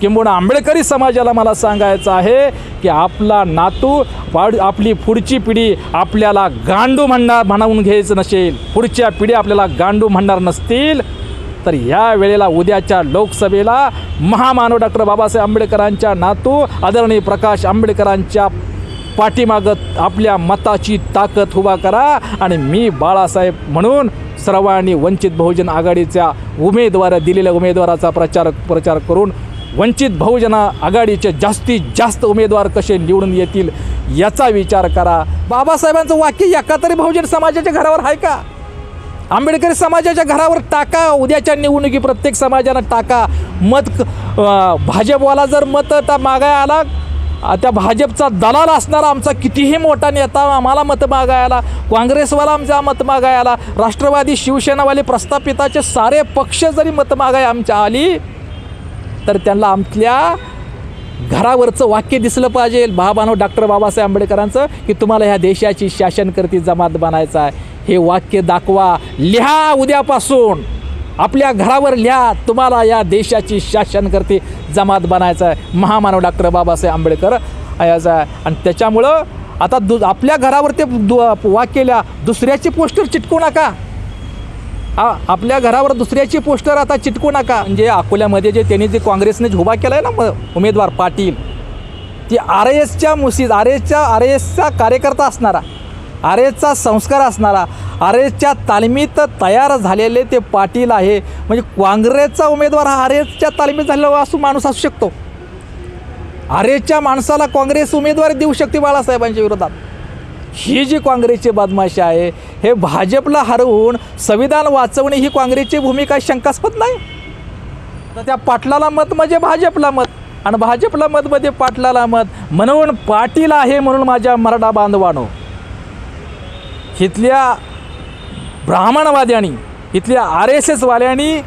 किंबहुना आंबेडकरी समाजाला मला सांगायचं आहे की आपला नातू वाढ आपली पुढची पिढी आपल्याला गांडू म्हणणार म्हणवून घ्यायचं नसेल. पुढच्या पिढी आपल्याला गांडू म्हणणार नसतील. तर या वेळेला उद्याच्या लोकसभेला महामानव डॉक्टर बाबासाहेब आंबेडकरांच्या नातू आदरणीय प्रकाश आंबेडकरांच्या पाठीमागत आपल्या मताची ताकद उभा करा आणि मी बाळासाहेब म्हणून सर्वांनी वंचित बहुजन आघाडीच्या उमेदवार दिलेल्या उमेदवाराचा प्रचार प्रचार करून वंचित बहुजन आघाडीचे जास्तीत जास्त उमेदवार कसे निवडून येतील याचा विचार करा. बाबासाहेबांचं वाक्य एका तरी बहुजन समाजाच्या घरावर आहे का? आंबेडकरी समाजाच्या घरावर टाका उद्याच्या निवडणुकी प्रत्येक समाजानं टाका. मत भाजपवाला जर मत त्या मागाय आला त्या भाजपचा दलाल असणारा आमचा कितीही मोठा नेता आम्हाला मत मागायला काँग्रेसवाला आमचा मत मागायला राष्ट्रवादी शिवसेनावाले प्रस्थापिताचे सारे पक्ष जरी मत मागाय आमच्या आली तर त्यांना आमच्या घरावरचं वाक्य दिसलं पाहिजे. महामानव डॉक्टर बाबासाहेब आंबेडकरांचं की तुम्हाला ह्या देशाची शासनकर्ती जमात बनायचं आहे. हे वाक्य दाखवा. लिहा उद्यापासून. आपल्या घरावर लिहा. तुम्हाला या देशाची शासनकर्ती जमात बनायचं आहे. महामानव डॉक्टर बाबासाहेब आंबेडकर याचं आहे. आणि त्याच्यामुळं आता दु आपल्या घरावर ते दु वाक्य लिहा. दुसऱ्याची पोस्टर चिटकू नका. आ आपल्या घरावर दुसऱ्याची पोस्टर आता चिटकू नका. म्हणजे अकोल्यामध्ये जे त्यांनी जे काँग्रेसने जे उभा केला आहे ना म उमेदवार पाटील ती आर एसच्या मुसीद आर एसच्या आर एसचा कार्यकर्ता असणारा आर एसचा संस्कार असणारा आर एसच्या तालमीत तयार झालेले ते पाटील आहे. म्हणजे काँग्रेसचा उमेदवार हा आर एसच्या तालमीत झालेला असू माणूस असू शकतो. आर एसच्या माणसाला काँग्रेस उमेदवार देऊ शकते बाळासाहेबांच्या विरोधात. ही जी काँग्रेसची बदमाशी आहे हे भाजपला हरवून संविधान वाचवणे ही काँग्रेसची भूमिका शंकास्पद नाही? तर त्या पाटलाला मत म्हणजे भाजपला मत. आणि भाजपला मत म्हणजे पाटलाला मत. म्हणून पाटील आहे म्हणून माझ्या मराठा बांधवानो इथल्या ब्राह्मणवाद्यांनी इथल्या आर एस एसवाल्यांनी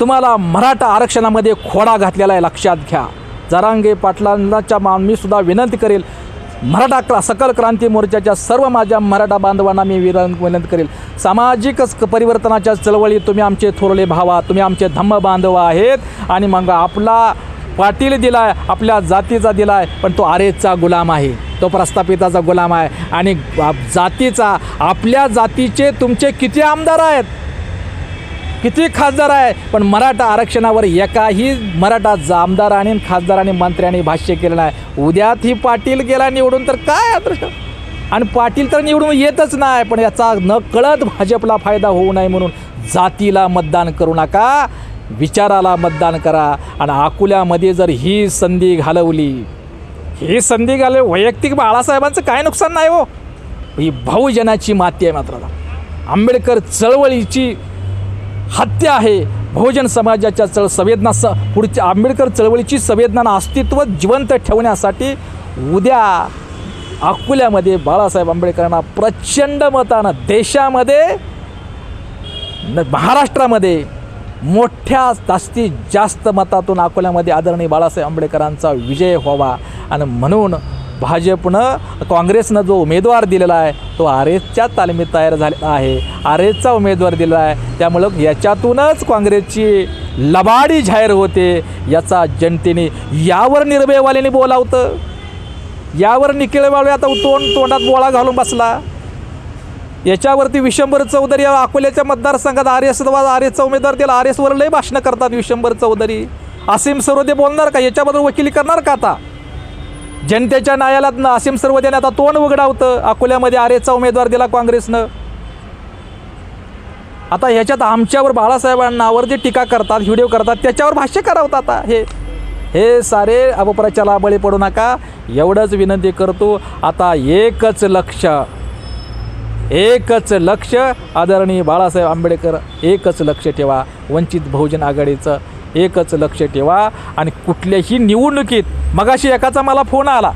तुम्हाला मराठा आरक्षणामध्ये खोडा घातलेला आहे लक्षात घ्या. जरांगे पाटलांच्या मा मी सुद्धा विनंती करेल मराठा क्रा सकल क्रांती मोर्चाच्या सर्व माझ्या मराठा बांधवांना मी विन विनंती करेल. सामाजिक परिवर्तनाच्या चळवळीत तुम्ही आमचे थोरले भावा तुम्ही आमचे धम्म बांधव आहेत. आणि मग आपला पाटील दिलाय आपल्या जातीचा दिलाय पण तो आरेचा गुलाम आहे. तो प्रस्थापिताचा गुलाम आहे. आणि जातीचा आपल्या जातीचे तुमचे किती आमदार आहेत? किती खासदार आहे? पण मराठा आरक्षणावर एकाही मराठा आमदाराने आणि खासदाराने मंत्र्याने भाष्य केलं नाही उद्यात ही पाटील गेला निवडून तर काय आणि पाटील तर निवडून येतच नाही पण याचा न कळत भाजपला फायदा होऊ नये म्हणून जातीला मतदान करू नका विचाराला मतदान करा आणि अकोल्यामध्ये जर ही संधी घालवली ही संधी घालव वैयक्तिक बाळासाहेबांचं काय नुकसान नाही हो? ही बहुजनाची माती आहे मात्र आंबेडकर चळवळीची हत्या आहे. बहुजन समाजाच्या चळ संवेदना स पुढच्या आंबेडकर चळवळीची संवेदना अस्तित्व जिवंत ठेवण्यासाठी उद्या अकोल्यामध्ये बाळासाहेब आंबेडकरांना प्रचंड मतानं देशामध्ये न महाराष्ट्रामध्ये मोठ्या जास्तीत जास्त मतातून अकोल्यामध्ये आदरणीय बाळासाहेब आंबेडकरांचा विजय व्हावा. आणि म्हणून भाजपनं काँग्रेसनं जो उमेदवार दिलेला आहे तो आर एसच्या तालमीत तयार झालेला आहे. आर एसचा उमेदवार दिलेला आहे. त्यामुळं याच्यातूनच काँग्रेसची लबाडी जाहीर होते याचा जनतेने यावर निर्भयवाल्याने बोलावतं. यावर निखिळवाळे आता तोंड तोंडात बोळा घालून बसला. याच्यावरती विशंभर चौधरी या अकोल्याच्या मतदारसंघात आर एस आर एसचा उमेदवार दिला. आर एसवर लय भाषणं करतात विशंभर चौधरी. असीम सर्वदे बोलणार का? याच्याबद्दल वकिली करणार का आता? जनतेच्या न्यायालयात असीम सर्वदेने आता तोंड उघडावतं. अकोल्यामध्ये आरेचा उमेदवार दिला काँग्रेसनं. आता ह्याच्यात आमच्यावर बाळासाहेबांनावर जे टीका करतात व्हिडिओ करतात त्याच्यावर भाष्य करावत आता हे. हे सारे अपप्रचाराला बळी पडू नका. एवढंच विनंती करतो आता एकच लक्ष. एकच लक्ष. आदरणीय बाळासाहेब आंबेडकर एकच लक्ष ठेवा. वंचित बहुजन आघाडीचं एकच लक्ष ठेवा आणि कुठल्याही निवडणुकीत मगाशी एकाचा मला फोन आला.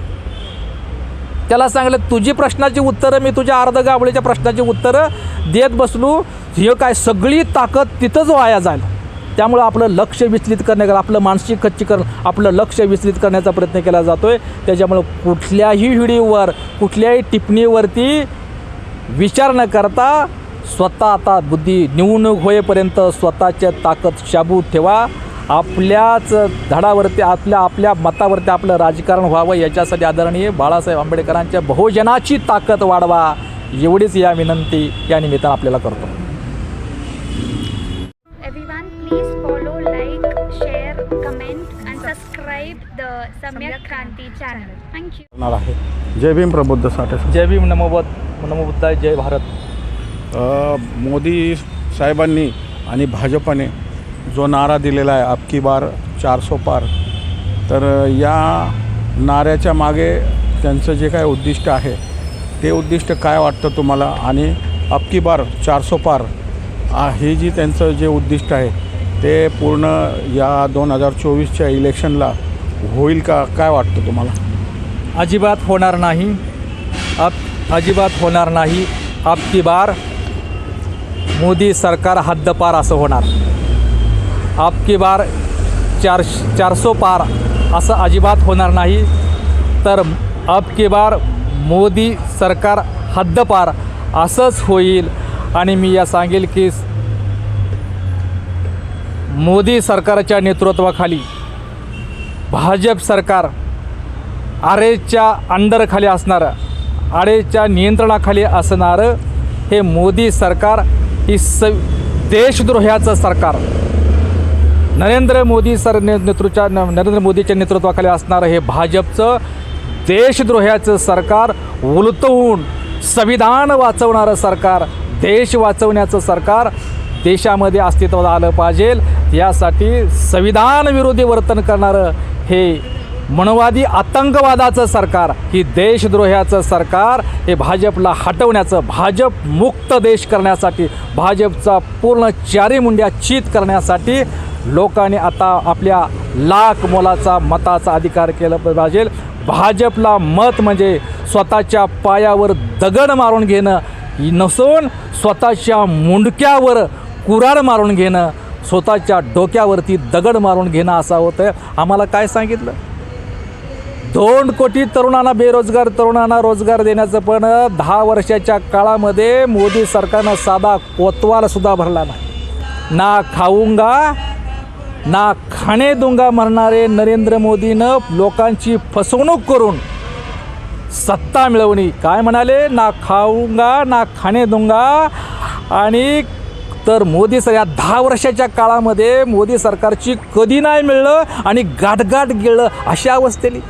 त्याला सांगलं तुझी प्रश्नाची उत्तरं मी तुझ्या अर्ध गाबळीच्या प्रश्नाची उत्तरं देत बसलो. हे काय सगळी ताकद तिथंच वाया जाईल. त्यामुळं आपलं लक्ष विचलित करण्या आपलं मानसिक खच्चीकरण आपलं लक्ष विचलित करण्याचा प्रयत्न केला जातो आहे त्याच्यामुळं कुठल्याही व्हिडिओवर कुठल्याही टिप्पणीवरती विचार न करता स्वतः आता बुद्धी निवडणूक होईपर्यंत स्वतःच्या ताकद शाबूत ठेवा. आपल्याच धडावरती आपल्या आपल्या मतावरती आपलं राजकारण व्हावं याच्यासाठी आदरणीय बाळासाहेब आंबेडकरांच्या बहुजनाची ताकद वाढवा एवढीच या विनंती या निमित्तानं आपल्याला करतो. Follow, like, share, comment, and subscribe the Samyak Kranti channel. Thank you. होणार आहे. जय भीम प्रबुद्ध साठे जय भीम नमोबत नमोबुद्धाय जय भारत. अ, मोदी साहेबांनी आणि भाजपने जो नारा दिलेला आहे अबकी बार चारसो पार. तर या नाऱ्याच्या मागे त्यांचं जे काय उद्दिष्ट आहे ते उद्दिष्ट काय वाटतं तुम्हाला? आणि अबकी बार चारसो पार हे जी त्यांचं जे उद्दिष्ट आहे ते पूर्ण या दोन हजार चोवीसच्या इलेक्शनला होईल का? काय वाटतं तुम्हाला? अजिबात होणार नाही. अब अजिबात होणार नाही. अबकी बार मोदी सरकार हद्दपार असं होणार. आपकी बार चार चारसो पार असं अजिबात होणार नाही. तर अब की बार मोदी सरकार हद्दपार असंच होईल. आणि मी या सांगेल की मोदी सरकारच्या नेतृत्वाखाली भाजप सरकार आरेच्या अंडरखाली असणारं आरेच्या नियंत्रणाखाली असणारं हे मोदी सरकार ही स देशद्रोह्याचं सरकार नरेंद्र मोदी सर ने न- नरेंद्र मोदीच्या नेतृत्वाखाली असणारं हे भाजपचं देशद्रोह्याचं सरकार उलतवून संविधान वाचवणारं सरकार देश वाचवण्याचं सरकार देशामध्ये अस्तित्वात आलं पाहिजे. यासाठी संविधान विरोधी वर्तन करणारं हे मनवादी आतंकवादाचं सरकार ही देशद्रोह्याचं सरकार हे भाजपला हटवण्याचं भाजप मुक्त देश करण्यासाठी भाजपचा पूर्ण चारी मुंड्या चित करण्यासाठी लोकांनी आता आपल्या लाख मोलाचा मताचा अधिकार केला पाहिजे. भाजपला मत म्हणजे स्वतःच्या पायावर दगड मारून घेणं. नसून स्वतःच्या मुंडक्यावर कुराड मारून घेणं. स्वतःच्या डोक्यावरती दगड मारून घेणं असा होतं आम्हाला काय सांगितलं? दोन कोटी तरुणांना बेरोजगार तरुणांना रोजगार देण्याचं पण दहा वर्षाच्या काळामध्ये मोदी सरकारनं साधा कोतवालसुद्धा भरला नाही. ना खाऊंगा ना खाणे दुंगा म्हणणारे नरेंद्र मोदीनं लोकांची फसवणूक करून सत्ता मिळवणी काय म्हणाले? ना खाऊंगा ना खाणे दुंगा. आणि तर मोदी सर या दहा वर्षाच्या काळामध्ये मोदी सरकारची कधी नाही मिळलं आणि गाठगाठ गेलं अशा अवस्थेली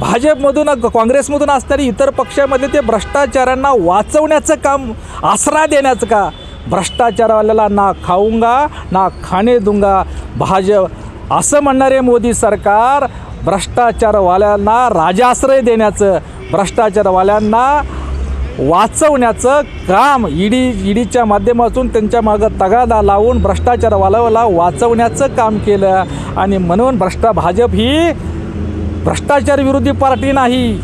भाजपमधून काँग्रेसमधून असणारी इतर पक्षामध्ये ते भ्रष्टाचारांना वाचवण्याचं काम आसरा देण्याचं का? भ्रष्टाचारवाल्याला ना खाऊंगा ना खाणे दुंगा. भाजप असं म्हणणारे मोदी सरकार भ्रष्टाचारवाल्यांना राजाश्रय देण्याचं भ्रष्टाचारवाल्यांना वाचवण्याचं काम ईडी ईडीच्या माध्यमातून त्यांच्या मागं तगादा लावून भ्रष्टाचारवाल्याला वाचवण्याचं काम केलं. आणि म्हणून भ्रष्टा भाजप ही भ्रष्टाचार विरोधी पार्टी नाही.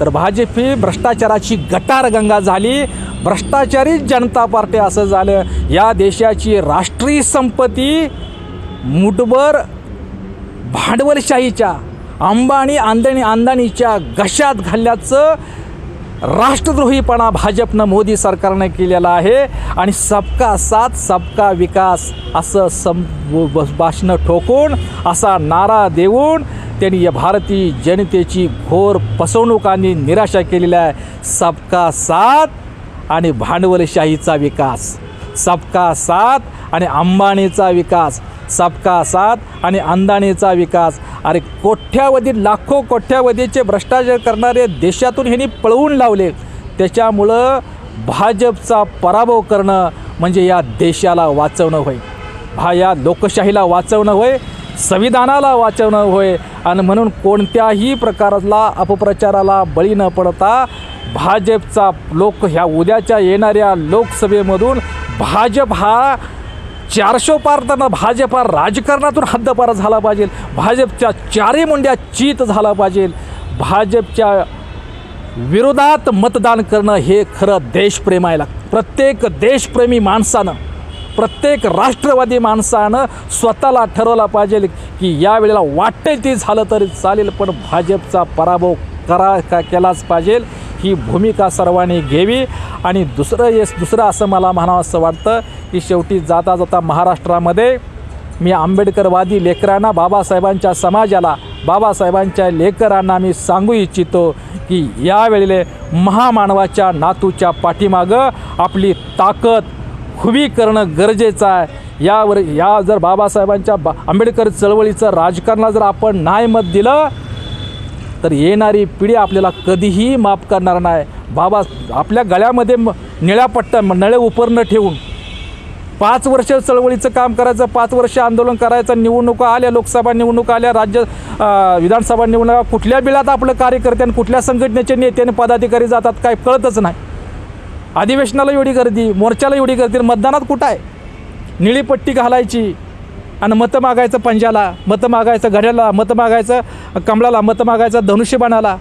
तर भाजप ही भ्रष्टाचाराची गटार गंगा झाली. भ्रष्टाचारीच जनता पार्टी असं झालं. या देशाची राष्ट्रीय संपत्ती मुठभर भांडवलशाहीच्या अंबानी आंदणी आंदाणीच्या घशात घालण्याचं राष्ट्रद्रोहीपणा भाजपनं मोदी सरकारनं केलेला आहे. आणि सबका साथ सबका विकास असं सं भाषणं ठोकून असा नारा देऊन त्यांनी या भारतीय जनतेची घोर फसवणूक आणि निराशा केलेली आहे. सबका साथ आणि भांडवलशाहीचा विकास. सबका साथ आणि अंबाणीचा विकास. सबका साथ आणि अंदाणीचा विकास. अरे कोट्यावधी लाखो कोट्यावधीचे भ्रष्टाचार करणारे देशातून ह्यांनी पळवून लावले. त्याच्यामुळं भाजपचा पराभव करणं म्हणजे या देशाला वाचवणं होय. हा या लोकशाहीला वाचवणं होय संविधानाला वाचवणं होय आणि म्हणून कोणत्याही प्रकारातला अपप्रचाराला बळी न पडता भाजपचा लोक ह्या उद्याच्या येणाऱ्या लोकसभेमधून भाजप हा चारशे पार त्यांना भाजप हा राजकारणातून हद्दपार झाला पाहिजे. भाजपच्या चारही मुंड्या चीत झाला पाहिजे. भाजपच्या विरोधात मतदान करणं हे खरं देशप्रेम आहे प्रत्येक देशप्रेमी माणसानं प्रत्येक राष्ट्रवादी माणसानं स्वतःला ठरवला पाहिजे की या वेळेला वाटेल ते झालं तरी चालेल पण भाजपचा पराभव करा का केलाच पाहिजे. ही भूमिका सर्वांनी घ्यावी. आणि दुसरं येस दुसरं असं मला म्हणावं असं वाटतं की शेवटी जाता जाता महाराष्ट्रामध्ये मी आंबेडकरवादी लेकरांना बाबासाहेबांच्या समाजाला बाबासाहेबांच्या लेकरांना मी सांगू इच्छितो की यावेळेला महामानवाच्या नातूच्या पाठीमागं आपली ताकद हुवी करणं गरजेचं आहे. यावर या जर बाबासाहेबांच्या बा आंबेडकर चळवळीचं राजकारणाला जर आपण नाही मत दिलं तर येणारी पिढी आपल्याला कधीही माफ करणार नाही. बाबा आपल्या गळ्यामध्ये म- निळ्या पट्ट्या म- नळे उपर न ठेवून पाच वर्ष चळवळीचं काम करायचं पाच वर्ष आंदोलन करायचं निवडणुका आल्या लोकसभा निवडणुका आल्या राज्य विधानसभा निवडणुका कुठल्या बिळात आपलं कार्यकर्ते आणि कुठल्या संघटनेचे नेते आणि पदाधिकारी जातात काय कळतच नाही. अधिवेशनाला एवढी गर्दी मोर्चाला एवढी गर्दी मतदानात कुठं आहे? निळी पट्टी घालायची आणि मतं मागायचं पंजाला मतं मागायचं घड्याला मतं मागायचं कमळाला मतं मागायचं धनुष्यबाणाला.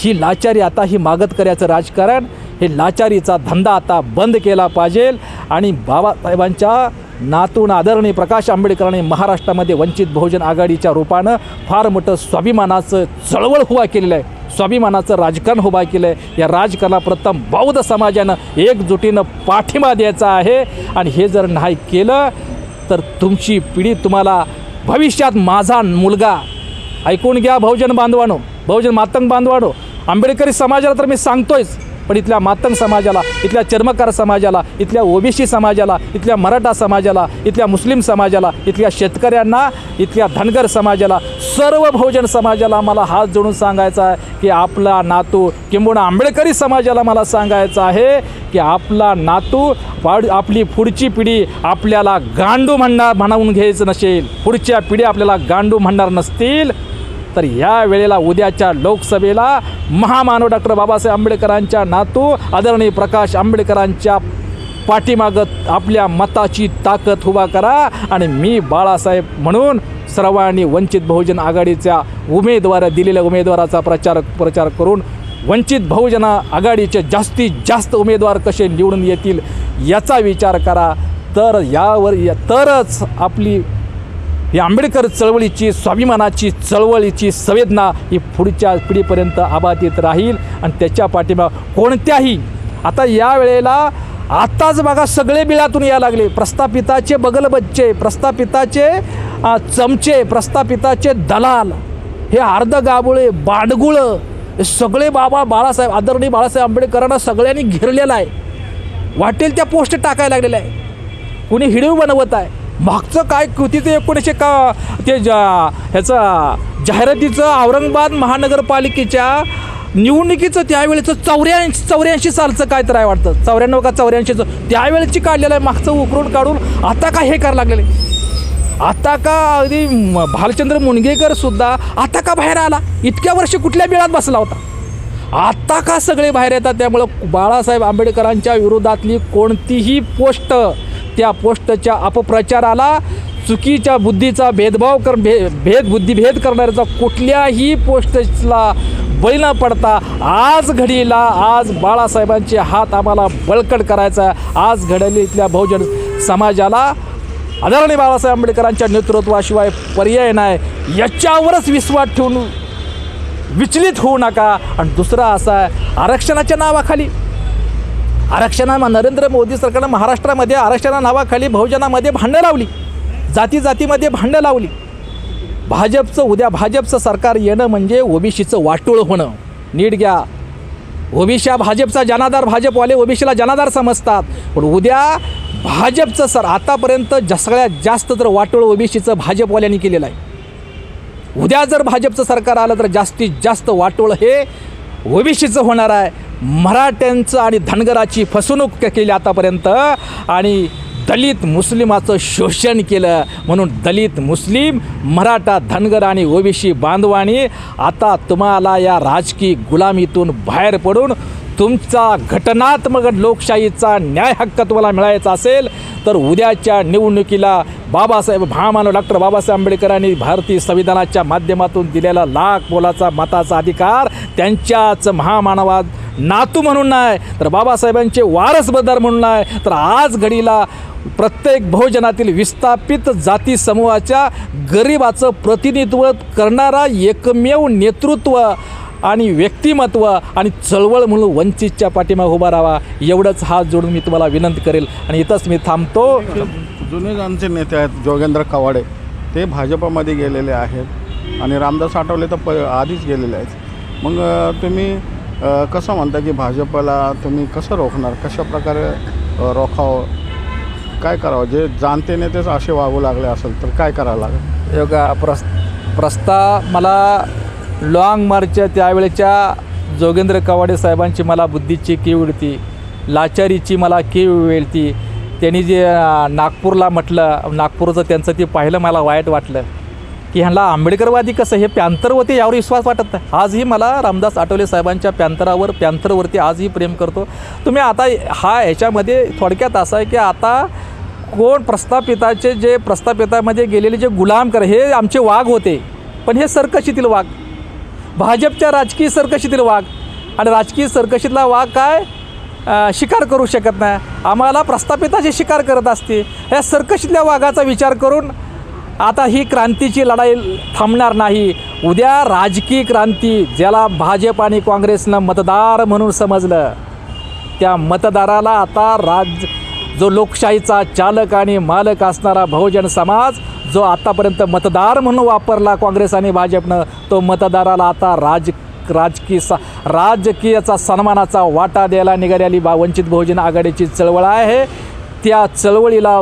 ही लाचारी आता ही मागत करायचं राजकारण हे लाचारीचा धंदा आता बंद केला पाहिजे. आणि बाबासाहेबांच्या नातून आदरणीय प्रकाश आंबेडकरांनी महाराष्ट्रामध्ये वंचित बहुजन आघाडीच्या रूपानं फार मोठं स्वाभिमानाचं चळवळ उभा केलेलं आहे. स्वाभिमानाचं राजकारण उभा केलं आहे या राजकारणाला प्रथम बौद्ध समाजानं एकजुटीनं पाठिंबा द्यायचा आहे. आणि हे जर नाही केलं तर तुमची पिढी तुम्हाला भविष्यात माझा मुलगा. ऐकून घ्या बहुजन बांधवानो बहुजन मातंग बांधवानो. आंबेडकरी समाजाला तर मी सांगतोयच पण इथल्या मातंग समाजाला इथल्या चर्मकार समाजाला इथल्या ओबीसी समाजाला इथल्या मराठा समाजाला इथल्या मुस्लिम समाजाला इथल्या शेतकऱ्यांना इथल्या धनगर समाजाला सर्व बहुजन समाजाला मला हात जोडून सांगायचा आहे की आपला नातू किंबहुना आंबेडकरी समाजाला मला सांगायचं आहे की आपला नातू वाढ आपली पुढची पिढी आपल्याला गांडू म्हणणार म्हणून घ्यायचं नसेल. पुढच्या पिढी आपल्याला गांडू म्हणणार नसतील. तर या वेळेला उद्याच्या लोकसभेला महामानव डॉक्टर बाबासाहेब आंबेडकरांच्या नातू आदरणीय प्रकाश आंबेडकरांच्या पाठीमागत आपल्या मताची ताकद उभा करा. आणि मी बाळासाहेब म्हणून सर्वांनी वंचित बहुजन आघाडीच्या उमेदवार दिलेल्या उमेदवाराचा प्रचार प्रचार करून वंचित बहुजन आघाडीचे जास्तीत जास्त उमेदवार कसे निवडून येतील याचा विचार करा. तर यावर या- तरच आपली ही आंबेडकर चळवळीची स्वाभिमानाची चळवळीची संवेदना ही पुढच्या पिढीपर्यंत अबाधित राहील आणि त्याच्या पाठिंबा कोणत्याही. आता या वेळेला आत्ताच बघा सगळे बिळातून यायला लागले. प्रस्थापिताचे बगलबच्चे प्रस्थापिताचे चमचे प्रस्थापिताचे दलाल हे अर्ध गाबुळे बांडगुळं हे सगळे बाबा बाळासाहेब आदरणीय बाळासाहेब आंबेडकरांना सगळ्यांनी घेरलेलं आहे. वाटेल त्या पोस्ट टाकायला लागलेल्या आहे. कुणी हिडीव बनवत आहे. मागचं काय कृतीचं एकोणीसशे का ते जा ह्याचं जाहिरातीचं औरंगाबाद महानगरपालिकेच्या निवडणुकीचं त्यावेळेचं चौऱ्याऐंशी चौऱ्याऐंशी सालचं काय तर आहे वाटतं. चौऱ्याण्णव का चौऱ्याऐंशीचं. त्यावेळेची काढलेलं आहे मागचं उकरून काढून आता काय हे करायला लागलेलं? आहे आता का अगदी म- भालचंद्र मुणगेकर सुद्धा आता का बाहेर आला? इतक्या वर्ष कुठल्या बिळात बसला होता? आता का सगळे बाहेर येतात? त्यामुळं बाळासाहेब आंबेडकरांच्या विरोधातली कोणतीही पोस्ट त्या पोस्टच्या अपप्रचाराला चुकीच्या बुद्धीचा भेदभाव कर भे भेद बुद्धिभेद करणाऱ्याचा कुठल्याही पोस्टला बळी न पडता आज घडीला आज बाळासाहेबांचे हात आम्हाला बळकट करायचा आहे. आज घडली इथल्या बहुजन समाजाला आदरणीय बाळासाहेब आंबेडकरांच्या नेतृत्वाशिवाय पर्याय नाही याच्यावरच विश्वास ठेवून विचलित होऊ नका आणि दुसरा असा आहे आरक्षणाच्या नावाखाली आरक्षणा नरेंद्र मोदी सरकारनं महाराष्ट्रामध्ये आरक्षणा नावाखाली बहुजनामध्ये भांडं लावली. जाती जातीमध्ये भांडं लावली. भाजपचं उद्या भाजपचं सरकार येणं म्हणजे ओबीसीचं वाटोळ होणं. नीट घ्या. ओबीसी हा भाजपचा जनाधार भाजपवाले ओबीसीला जनाधार समजतात. पण उद्या भाजपचं सर आतापर्यंत ज सगळ्यात जास्त तर वाटोळ ओबीसीचं भाजपवाल्यांनी केलेलं आहे. उद्या जर भाजपचं सरकार आलं तर जास्तीत जास्त वाटोळ हे ओबीसीचं होणार आहे. मराठ्यांचं आणि धनगराची फसवणूक केली आतापर्यंत. आणि दलित मुस्लिमाचं शोषण केलं. म्हणून दलित मुस्लिम मराठा धनगर आणि ओबीसी बांधवानी आता तुम्हाला या राजकीय गुलामीतून बाहेर पडून तुमचा घटनात्मक लोकशाहीचा न्याय हक्क तुम्हाला मिळायचा असेल तर उद्याच्या निवडणुकीला बाबासाहेब महामानव डॉक्टर बाबासाहेब आंबेडकरांनी भारतीय संविधानाच्या माध्यमातून दिलेला लाख बोलाचा मताचा अधिकार त्यांच्याच महामानवात नातू म्हणून नाही तर बाबासाहेबांचे वारसबदार म्हणून नाही तर आज घडीला प्रत्येक बहुजनातील विस्थापित जाती समूहाच्या गरिबाचं प्रतिनिधित्व करणारा एकमेव नेतृत्व आणि व्यक्तिमत्व आणि चळवळ म्हणून वंचितच्या पाठीमाग उभा राहावा एवढंच हात जोडून मी तुम्हाला विनंती करेल. आणि इथंच मी थांबतो. जुने आमचे नेते आहेत जोगेंद्र कवाडे ते भाजपामध्ये गेलेले आहेत आणि रामदास आठवले तर प आधीच गेलेले आहेत. मग तुम्ही कसं म्हणता की भाजपला तुम्ही कसं रोखणार? कशा प्रकारे रोखावं? काय करावं? जे जाणते नेतेच असे वागू लागले असेल तर काय करावं लागेल? योगा प्रस प्रस्ताव मला लाँग मार्चच्या त्यावेळेच्या जोगेंद्र कवाडे साहेबांची मला बुद्धीची कीव उडती. लाचारीची मला कीव वेळती. त्यांनी जे नागपूरला म्हटलं नागपूरचं त्यांचं ते पाहिलं मला वाईट वाटलं. की ह्यांना आंबेडकरवादी कसं हे पॅन्थर होते यावर विश्वास वाटत नाही. आजही मला रामदास आठवले साहेबांच्या पॅन्थरावर पॅन्थरवरती आजही प्रेम करतो. तुम्ही आता हा ह्याच्यामध्ये थोडक्यात असा आहे की आता कोण प्रस्थापिताचे जे प्रस्थापितामध्ये गेलेले जे गुलाम कर हे आमचे वाघ होते. पण हे सरकशीतील वाघ. भाजपच्या राजकीय सरकशीतील वाघ. आणि राजकीय सरकशीतला वाघ काय? शिकार करू शकत नाही. आम्हाला प्रस्थापिताचे शिकार करत असते या सरकशीतल्या वाघाचा विचार करून आता ही क्रांतीची लढाई थांबणार नाही. उद्या राजकीय क्रांती ज्याला भाजप आणि काँग्रेसनं मतदार म्हणून समजलं. त्या मतदाराला आता राज जो लोकशाहीचा चालक आणि मालक असणारा बहुजन समाज जो आतापर्यंत मतदार म्हणून वापरला काँग्रेस आणि भाजपनं तो मतदाराला आता राज राजकीय सा राजकीयाचा सन्मानाचा वाटा द्यायला निघालेली बा वंचित बहुजन आघाडीची चळवळ आहे. त्या चळवळीला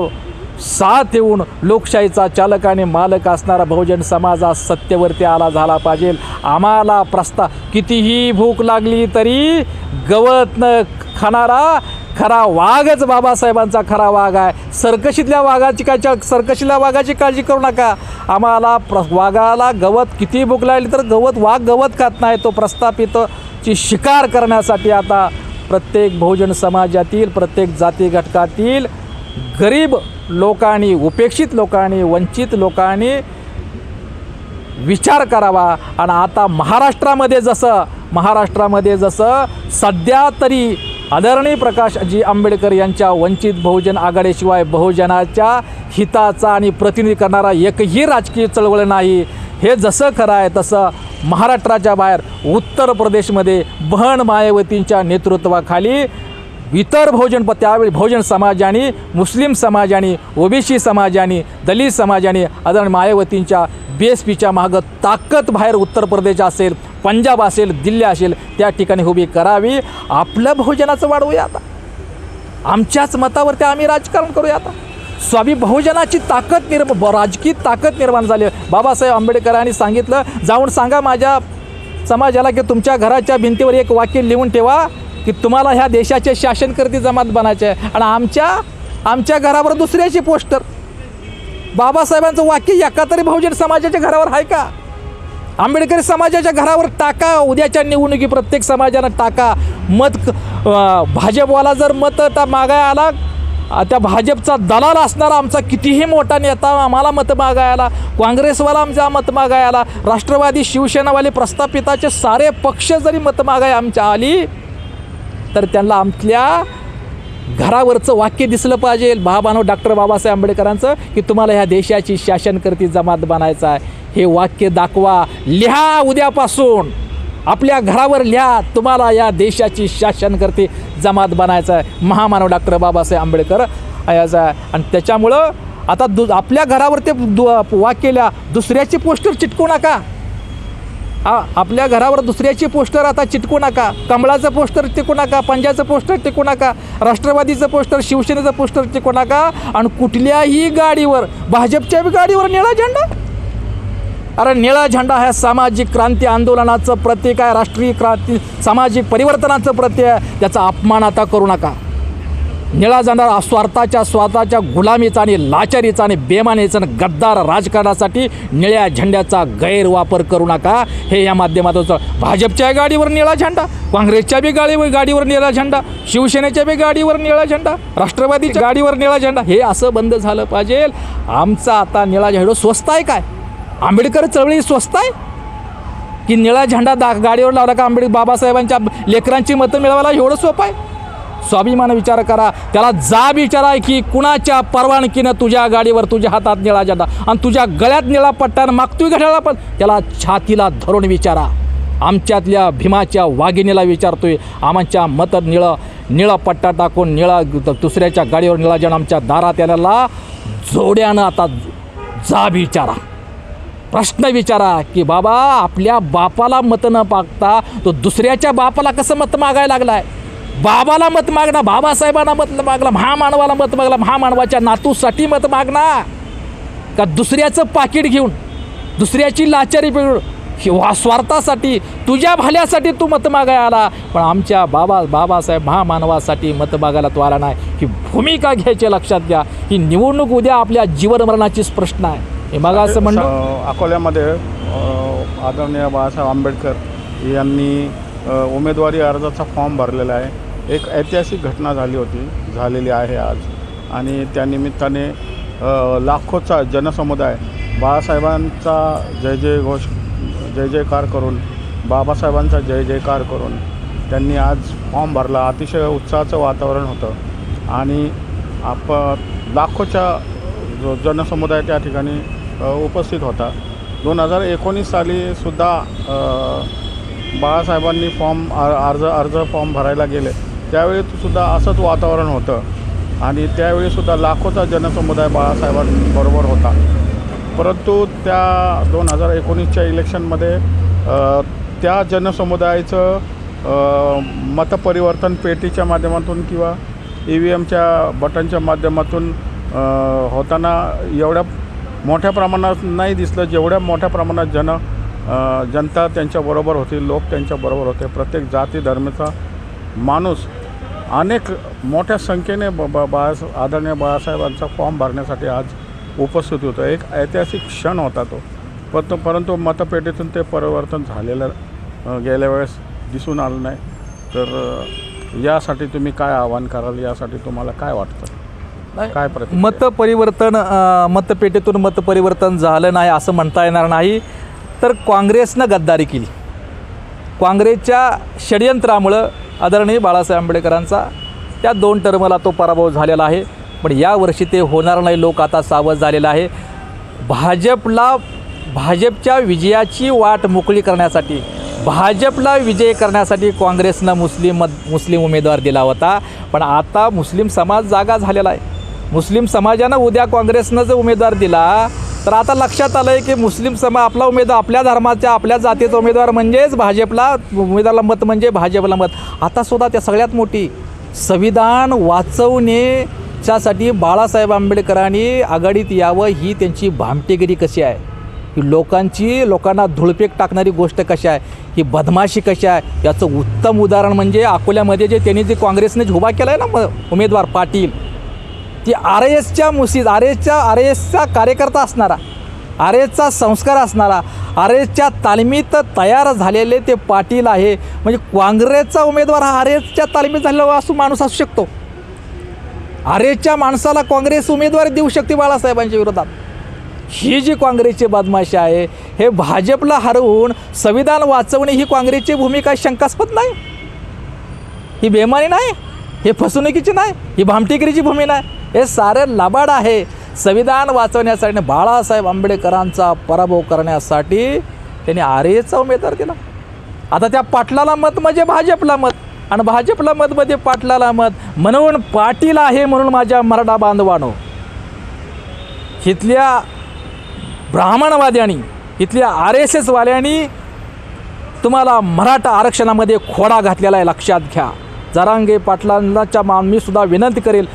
साथ येऊन लोकशाहीचा चालक आणि मालक असणारा बहुजन समाज आज सत्तेवरती आला झाला पाहिजे. आम्हाला प्रस्ता कितीही भूक लागली तरी गवत न खाणारा खरा वाघच बाबासाहेबांचा खरा वाघ आहे. सरकशीतल्या वाघाची काय चा- सरकशीतल्या वाघाची काळजी करू नका. आम्हाला प्र वाघाला गवत किती भूक लागली तर गवत वाघ गवत खात नाही तो प्रस्थापितची शिकार करण्यासाठी आता प्रत्येक बहुजन समाजातील प्रत्येक जाती घटकातील गरीब लोकांनी उपेक्षित लोकांनी वंचित लोकांनी विचार करावा. आणि आता महाराष्ट्रामध्ये जसं महाराष्ट्रामध्ये जसं सध्या तरी आदरणीय प्रकाशजी आंबेडकर यांच्या वंचित बहुजन आघाडीशिवाय बहुजनाच्या हिताचा आणि प्रतिनिधी करणारा एकही राजकीय चळवळ नाही. हे जसं खरं आहे तसं महाराष्ट्राच्या बाहेर उत्तर प्रदेशमध्ये बहण मायावतींच्या नेतृत्वाखाली इतर भोजन प त्यावेळी भोजन समाजाने मुस्लिम समाजाने ओबीसी समाजाने दलित समाजाने आदरण मायावतींच्या बी एस पीच्या मागं ताकद बाहेर उत्तर प्रदेश असेल पंजाब असेल दिल्ली असेल त्या ठिकाणी उभी करावी. आपलं भोजनाचं वाढवूया आता. आमच्याच मतावरती आम्ही राजकारण करूया आता. स्वामी बहुजनाची ताकद निर्म ब- राजकीय ताकद निर्माण झाली. बाबासाहेब आंबेडकरांनी सांगितलं जाऊन सांगा माझ्या समाजाला की तुमच्या घराच्या भिंतीवर एक वाक्य लिहून ठेवा. की तुम्हाला ह्या देशाचे शासनकर्ती जमात बनायचे आहे आणि आमच्या आमच्या घरावर दुसऱ्याची पोस्टर. बाबासाहेबांचं वाक्य एका तरी बहुजन समाजाच्या घरावर आहे का? आंबेडकरी समाजाच्या घरावर टाका उद्याच्या निवडणुकी प्रत्येक समाजानं टाका. मत भाजपवाला जर मत त्या मागाय आला त्या भाजपचा दलाल असणारा आमचा कितीही मोठा नेता आम्हाला मत मागायला काँग्रेसवाला आमचा मत मागायला राष्ट्रवादी शिवसेनावाले प्रस्थापिताचे सारे पक्ष जरी मत मागाय आमच्या आली तर त्यांना आमच्या घरावरचं वाक्य दिसलं पाहिजे. बाबानो डॉक्टर बाबासाहेब आंबेडकरांचं की तुम्हाला ह्या देशाची शासनकर्ती जमात बनायचं आहे. हे वाक्य दाखवा. लिहा उद्यापासून. आपल्या घरावर लिहा. तुम्हाला या देशाची शासनकर्ती जमात बनायचं आहे. महामानव डॉक्टर बाबासाहेब आंबेडकर याचं आहे. आणि त्याच्यामुळं आता दु आपल्या घरावर ते दु वाक्य लिहा. दुसऱ्याची पोस्टर चिटकू नका. आ आपल्या घरावर दुसऱ्याची पोस्टर आता चिटकू नका. कमळाचं पोस्टर टिकू नका पंजाचं पोस्टर टिकू नका राष्ट्रवादीचं पोस्टर शिवसेनेचं पोस्टर टिकू नका आणि कुठल्याही गाडीवर भाजपच्या गाडीवर निळा झेंडा? अरे निळा झेंडा हा सामाजिक क्रांती आंदोलनाचं प्रतीक आहे राष्ट्रीय क्रांती सामाजिक परिवर्तनाचं प्रतीक आहे. त्याचा अपमान आता करू नका. निळा जाणार स्वार्थाच्या स्वार्थाच्या गुलामीचा आणि लाचारीचा आणि बेमानीचा आणि गद्दार राजकारणासाठी निळ्या झेंड्याचा गैरवापर करू नका. हे या माध्यमातून भाजपच्या गाडीवर निळा झेंडा काँग्रेसच्या बी गाडीवर गाडीवर निळा झेंडा शिवसेनेच्या बी गाडीवर निळा झेंडा राष्ट्रवादीच्या गाडीवर निळा झेंडा. हे असं बंद झालं पाहिजे. आमचा आता निळा झेंडा स्वस्त आहे काय? आंबेडकर चळवळी स्वस्त आहे? की निळा झेंडा दा गाडीवर लावला का आंबेडकर बाबासाहेबांच्या लेकरांची मतं मिळवायला एवढं सोपं आहे? स्वाभिमान विचार करा. त्याला जा विचारा की कुणाच्या परवानगीनं तुझ्या गाडीवर तुझ्या हातात निळा जाता आणि तुझ्या गळ्यात निळा पट्ट्यानं मागतोय घड्याला पण त्याला छातीला धरून विचारा. आमच्यातल्या भीमाच्या वाघिणीला विचारतोय आमच्या मत निळं निळा पट्टा टाकून निळा दुसऱ्याच्या गाडीवर निळा जाणं आमच्या दारात यायला जोड्यानं आता जा विचारा प्रश्न विचारा की बाबा आपल्या बापाला मत न मागता तो दुसऱ्याच्या बापाला कसं मत मागायला लागलाय? बाबाला मत मागणं बाबासाहेबांना मत मागला महामानवाला मत मागला महामानवाच्या नातूसाठी मत मागणार का दुसऱ्याचं पाकिट घेऊन दुसऱ्याची लाचारी पिळून किंवा स्वार्थासाठी तुझ्या भल्यासाठी तू मत मागाय आला. पण आमच्या बाबा बाबासाहेब महामानवासाठी मत मागायला तू आला नाही. ही भूमिका घ्यायची लक्षात घ्या. ही निवडणूक उद्या आपल्या जीवनमरणाचीच प्रश्न आहे. हे मग असं म्हणणं. अकोल्यामध्ये आदरणीय बाळासाहेब आंबेडकर यांनी उमेदवारी अर्जाचा फॉर्म भरलेला आहे. एक ऐतिहासिक घटना झाली होती झालेली आहे आज. आणि त्यानिमित्ताने लाखोचा जनसमुदाय बाळासाहेबांचा जय जय घोष जय जयकार करून बाबासाहेबांचा जय जयकार करून त्यांनी आज फॉर्म भरला. अतिशय उत्साहाचं वातावरण होतं. आणि आप लाखोच्या जो जनसमुदाय त्या ठिकाणी उपस्थित होता. दोन हजार एकोणीस सालीसुद्धा बाळासाहेबांनी फॉर्म अर्ज अर्ज फॉर्म भरायला गेले. त्यावेळी सुद्धा असंच वातावरण होतं. आणि त्यावेळीसुद्धा लाखोचा जनसमुदाय बाळासाहेबांबरोबर होता. परंतु त्या दोन हजार एकोणीसच्या इलेक्शनमध्ये त्या जनसमुदायाचं मतपरिवर्तन पेटीच्या माध्यमातून किंवा ई व्ही एमच्या बटनच्या माध्यमातून होताना एवढ्या मोठ्या प्रमाणात नाही दिसलं. जेवढ्या मोठ्या प्रमाणात जन जनता त्यांच्याबरोबर होती लोक त्यांच्याबरोबर होते. प्रत्येक जाती धर्माचा माणूस अनेक मोठ्या संख्येने ब ब बाळास आदरणीय बाळासाहेबांचा फॉर्म भरण्यासाठी आज उपस्थित होतं. एक ऐतिहासिक क्षण होता तो. परंतु परंतु मतपेटीतून ते परिवर्तन झालेलं गेल्या वेळेस दिसून आलं नाही. तर यासाठी तुम्ही काय आवाहन कराल? यासाठी तुम्हाला काय वाटतं? काय प्रति मतपरिवर्तन अ, मतपेटीतून मतपरिवर्तन झालं नाही असं म्हणता येणार नाही. तर काँग्रेसनं गद्दारी केली. काँग्रेसच्या षडयंत्रामुळं आदरणीय बाळासाहेब आंबेडकरांचा त्या दोन टर्मला तो पराभव झालेला आहे. पण यावर्षी ते होणार नाही लोक आता सावध झालेला आहे. भाजपला भाजपच्या विजयाची वाट मोकळी करण्यासाठी भाजपला विजय करण्यासाठी काँग्रेसनं मुस्लिम मत मुस्लिम उमेदवार दिला होता. पण आता मुस्लिम समाज जागा झालेला आहे. मुस्लिम समाजानं उद्या काँग्रेसनं जर उमेदवार दिला तर आता लक्षात आलं आहे की मुस्लिम समाज आपला उमेदवार आपल्या धर्माच्या आपल्या जातीचा उमेदवार म्हणजेच भाजपला उमेदवाराला मत म्हणजे भाजपला मत. आता सुद्धा त्या सगळ्यात मोठी संविधान वाचवणेच्यासाठी बाळासाहेब आंबेडकरांनी आघाडीत यावं ही त्यांची भामटेगिरी कशी आहे? ही लोकांची लोकांना धुळपेक टाकणारी गोष्ट कशी आहे? ही बदमाशी कशी आहे? याचं उत्तम उदाहरण म्हणजे अकोल्यामध्ये जे त्यांनी जे काँग्रेसने उभा केला आहे ना म- उमेदवार पाटील. ती आर एसच्या मुशीत आर एसच्या आर एसचा कार्यकर्ता असणारा आर एसचा संस्कार असणारा आर एसच्या तालमीत तयार झालेले ते पाटील आहे. म्हणजे काँग्रेसचा उमेदवार हा आर एसच्या तालमीत झालेला असू माणूस असू शकतो. आर एसच्या माणसाला काँग्रेस उमेदवारी देऊ शकते बाळासाहेबांच्या विरोधात. ही जी काँग्रेसची बदमाशी आहे हे भाजपला हरवून संविधान वाचवणे ही काँग्रेसची भूमिका शंकास्पद नाही. ही बेमानी नाही हे फसवणुकीची नाही ही भामटेगिरीची भूमी नाही. हे सारे लबाड आहे. संविधान वाचवण्यासाठी बाळासाहेब आंबेडकरांचा पराभव करण्यासाठी त्यांनी आरेचा उमेदवार दिला आता त्या पाटलाला मत म्हणजे भाजपला मत. आणि भाजपला मत म्हणजे पाटलाला मत. म्हणून पाटील आहे म्हणून माझ्या मराठा बांधवानो. इथल्या ब्राह्मणवाद्यांनी इथल्या आर एस एसवाल्यांनी तुम्हाला मराठा आरक्षणामध्ये खोडा घातलेला आहे. लक्षात घ्या. जरांगे पाटलांच्या मा मी सुद्धा विनंती करेल.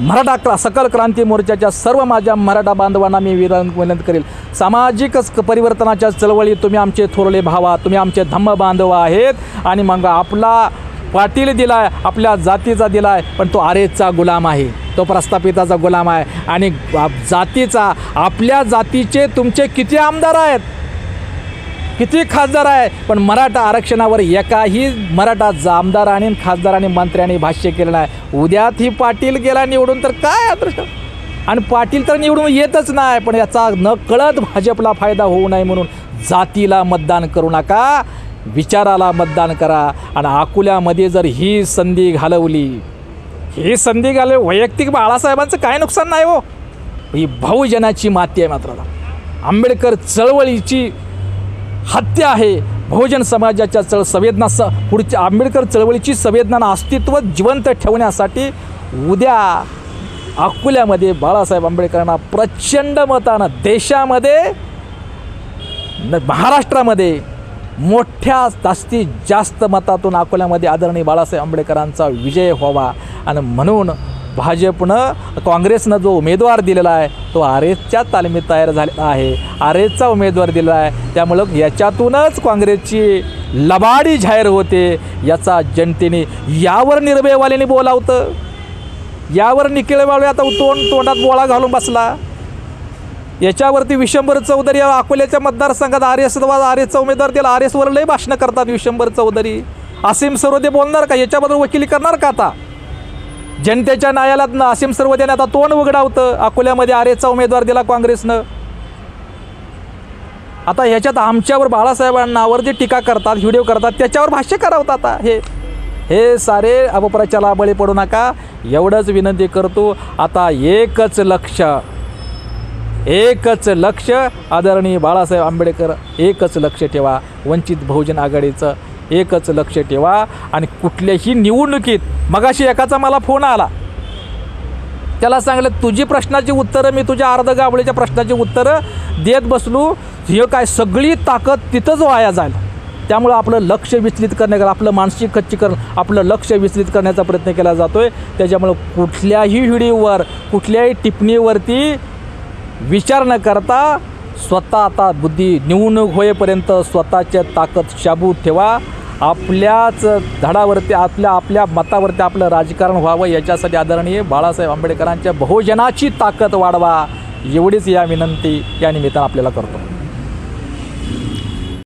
मराठा क्रा सकल क्रांती मोर्चाच्या सर्व माझ्या मराठा बांधवांना मी विनंत विनंती करेल. सामाजिक परिवर्तनाच्या चळवळीत तुम्ही आमचे थोरले भावा तुम्ही आमचे धम्म बांधव आहेत. आणि मग आपला पाटील दिलाय आपल्या जातीचा दिलाय पण तो आरेचा गुलाम आहे. तो प्रस्थापिताचा गुलाम आहे. आणि जातीचा आपल्या जातीचे तुमचे किती आमदार आहेत? किती खासदार आहे? पण मराठा आरक्षणावर एकाही मराठा जा- आणि खासदारांनी मंत्र्यांनी भाष्य केलं नाही उद्यात ही पाटील गेला निवडून तर काय अदृष्ट? आणि पाटील तर निवडून येतच नाही पण याचा न कळत भाजपला फायदा होऊ नये म्हणून जातीला मतदान करू नका विचाराला मतदान करा आणि अकोल्यामध्ये जर ही संधी घालवली ही संधी घालव वैयक्तिक बाळासाहेबांचं काय नुकसान नाही हो? ही बहुजनाची माती आहे मात्र आंबेडकर चळवळीची हत्या आहे. बहुजन समाजाच्या चळ संवेदना स पुढच्या आंबेडकर चळवळीची संवेदना अस्तित्व जिवंत ठेवण्यासाठी उद्या अकोल्यामध्ये बाळासाहेब आंबेडकरांना प्रचंड मतानं देशामध्ये न महाराष्ट्रामध्ये मोठ्या जास्तीत जास्त मतातून अकोल्यामध्ये आदरणीय बाळासाहेब आंबेडकरांचा विजय व्हावा. आणि म्हणून भाजपनं काँग्रेसनं जो उमेदवार दिलेला आहे तो आर एसच्या तालमीत तयार झालेला आहे. आर एसचा उमेदवार दिलेला आहे. त्यामुळं याच्यातूनच काँग्रेसची लबाडी जाहीर होते. याचा जनतेने यावर निर्भयवाल्याने बोलावतं. यावर निखिळवाळे आता तोंड तोंडात बोळा घालून बसला. याच्यावरती विशंभर चौधरी या अकोल्याच्या मतदारसंघात आर एस आर एसचा उमेदवार त्याला आर एसवर लय भाषणं करतात विशंभर चौधरी. असीम सर्वदे बोलणार का? याच्याबद्दल वकिली करणार का आता? जनतेच्या न्यायालयात न असीम सर्वदेने आता तोंड उघडावतं. अकोल्यामध्ये आरेचा उमेदवार दिला काँग्रेसनं. आता ह्याच्यात आमच्यावर बाळासाहेबांनावर जे टीका करतात व्हिडिओ करतात त्याच्यावर भाष्य करावं आता हे. हे सारे अपप्रचाराला बळी पडू नका. एवढंच विनंती करतो आता एकच लक्ष एकच लक्ष आदरणीय बाळासाहेब आंबेडकर एकच लक्ष ठेवा. वंचित बहुजन आघाडीचं एकच लक्ष ठेवा आणि कुठल्याही निवडणुकीत मगाशी एकाचा मला फोन आला. त्याला सांगलं तुझी प्रश्नाची उत्तरं मी तुझ्या अर्ध गाबळीच्या प्रश्नाची उत्तरं देत बसलो. हे काय सगळी ताकद तिथंच वाया जाईल. त्यामुळं आपलं लक्ष विचलित करण्याकरता आपलं मानसिक खच्चीकरण आपलं लक्ष विचलित करण्याचा प्रयत्न केला जातो आहे त्याच्यामुळं कुठल्याही व्हिडिओवर कुठल्याही टिप्पणीवरती विचार न करता स्वतः आता बुद्धी निवडणूक होईपर्यंत स्वतःच्या ताकद शाबूत ठेवा. आपल्याच धडावरती आपल्या आपल्या मतावरती आपलं राजकारण व्हावं याच्यासाठी आदरणीय बाळासाहेब आंबेडकरांच्या बहुजनाची ताकद वाढवा एवढीच या विनंती या निमित्तानं आपल्याला करतो.